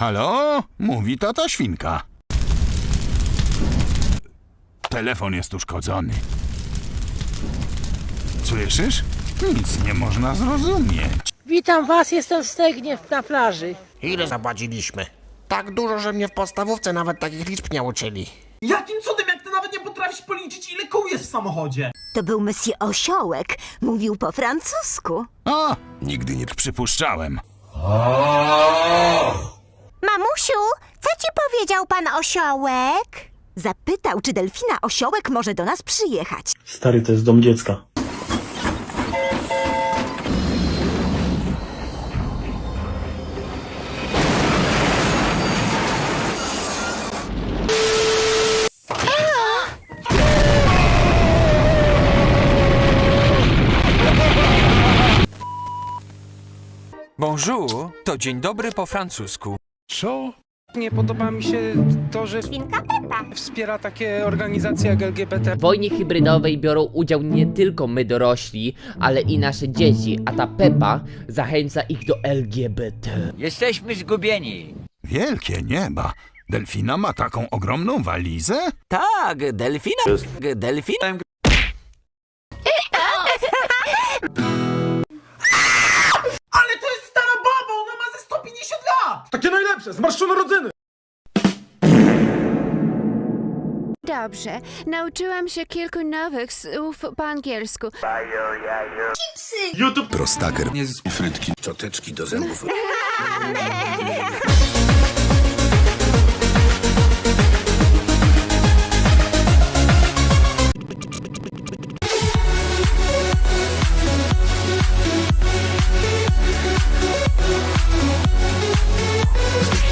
Halo? Mówi tata świnka. Telefon jest uszkodzony. Słyszysz? Nic nie można zrozumieć. Witam was, jestem w Stegnie na plaży. Ile zapłaciliśmy? Tak dużo, że mnie w podstawówce nawet takich liczb nie uczyli. Jakim cudem, jak ty nawet nie potrafisz policzyć, ile kół jest w samochodzie? To był Monsieur Osiołek. Mówił po francusku. A, nigdy nie przypuszczałem. Mamusiu, co ci powiedział pan Osiołek? Zapytał, czy delfina Osiołek może do nas przyjechać. Stary, to jest dom dziecka. Bonjour to dzień dobry po francusku. Nie podoba mi się to, że Świnka Pepa. wspiera takie organizacje jak LGBT. W wojnie hybrydowej biorą udział nie tylko my dorośli, ale i nasze dzieci, a ta Pepa zachęca ich do LGBT. Jesteśmy zgubieni. Wielkie nieba. Delfina ma taką ogromną walizę? Tak, delfina. Delfinem. Takie najlepsze, zmarszczone rodzyny! Dobrze, nauczyłam się kilku nowych słów po angielsku. Prostaker. Frytki, czoteczki do zębów.